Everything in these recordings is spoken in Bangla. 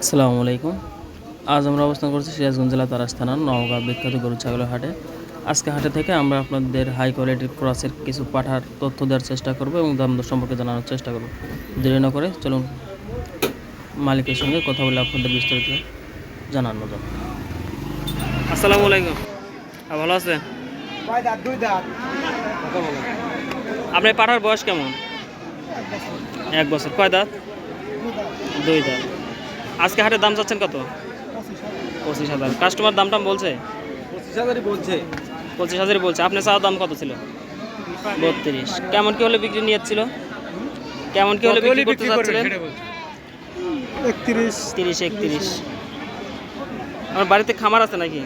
আসসালামু আলাইকুম। আজ আমরা অবস্থান করছি সিরাজগঞ্জ জেলা তারাস থানার নওগাঁ বিখ্যাত গরু ছাগলের হাটে। আজকে হাটে থেকে আমরা আপনাদের হাই কোয়ালিটির ক্রসের কিছু পাঠার তথ্য দেওয়ার চেষ্টা করব এবং দাম দর সম্পর্কে জানানোর চেষ্টা করব। দেরি না করে চলুন মালিকের সঙ্গে কথা বলে আপনাদের বিস্তারিত জানানো যাক। আসসালামু আলাইকুম। আহ, ভালো আছেন? আপনার পাঠার বয়স কেমন? এক বছর। কয় দাঁত। দুই দাঁত। আজকে হাটের দাম চাচ্ছেন কত? পঁচিশ হাজার। কাস্টমার দাম টাম বলছে? পঁচিশ হাজারই বলছে। পঁচিশ হাজারই বলছে। আপনার চাওয়ার দাম কত ছিল? বত্রিশ। কেমন কি হলে বিক্রি নিয়ে ছিল? কেমন কি হলে বিক্রি করতে চাচ্ছিলেন? একত্রিশ। তিরিশ একত্রিশ। আমার বাড়িতে খামার আছে নাকি?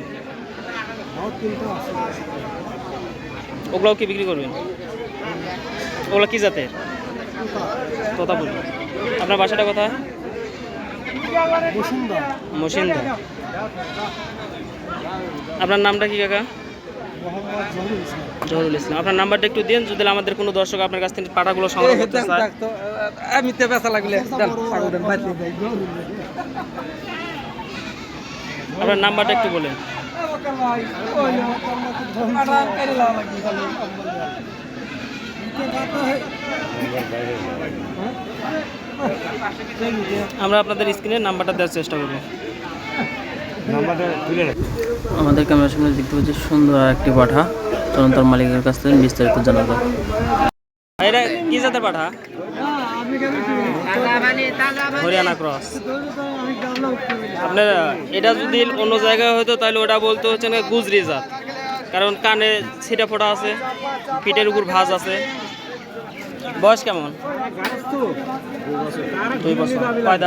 ওগুলাও কি বিক্রি করবেন? ওগুলো কি জাতের? তোতা। বলি আপনার বাসাটা কোথায়? মসিন্দা আপনার নামটা কি কাকা? মোহাম্মদ জহুরুল ইসলাম। আপনার নাম্বারটা একটু দিন যদি আমাদের কোনো দর্শক আপনার কাছ থেকে পাটাগুলো সংগ্রহ করতে চায়। আমি তো বেচা লাগলে ছাগল দেন বাড়িতে আপনার নাম্বারটা একটু বলেন। আমরা আপনাদের স্ক্রিনে নাম্বারটা দেওয়ার চেষ্টা করব। আমাদের ক্যামেরার সামনে দেখতে পাচ্ছি সুন্দর একটি পাঠা। চলুন তার মালিকের কাছ থেকে বিস্তারিত জানা যাক এটা কি জাতের পাঠা? হরিয়ানা ক্রস আপনার এটা যদি অন্য জায়গায় হতো তাহলে ওটা বলতে হচ্ছে না গুজরি জাত। কারণ কানে ছিটা ফোটা আছে পিঠের উপর ভাজ আছে। বয়স কেমন? দুই বছর। কয়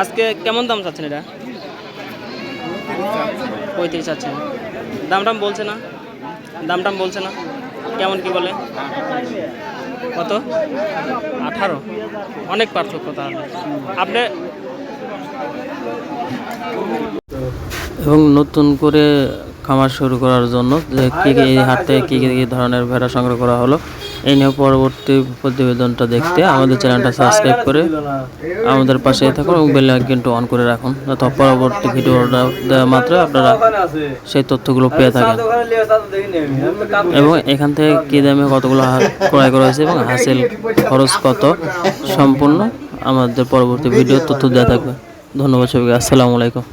আজকে কেমন দাম চাচ্ছেন এটা? পঁয়ত্রিশ চাচ্ছেন। দাম টাম বলছে না? দাম টাম বলছে না? কেমন কি বলে? কত? আঠারো। অনেক পার্থক্য তাহলে। আপনি এবং নতুন করে খামার শুরু করার জন্য যে কী কী এই হাট থেকে কী কী ধরনের ভেড়া সংগ্রহ করা হলো, এই নিয়ে পরবর্তী প্রতিবেদনটা দেখতে আমাদের চ্যানেলটা সাবস্ক্রাইব করে আমাদের পাশে থাকুন এবং বেল আইকনটা অন করে রাখুন, যাতে পরবর্তী ভিডিওটা দেওয়া মাত্র আপনারা সেই তথ্যগুলো পেয়ে থাকেন। এবং এখান থেকে কী দামে কতগুলো ক্রয় করা হয়েছে এবং হাসিল খরচ কত, সম্পূর্ণ আমাদের পরবর্তী ভিডিও তথ্য দেওয়া থাকবে। ধন্যবাদ সবাইকে, আসসালামু আলাইকুম।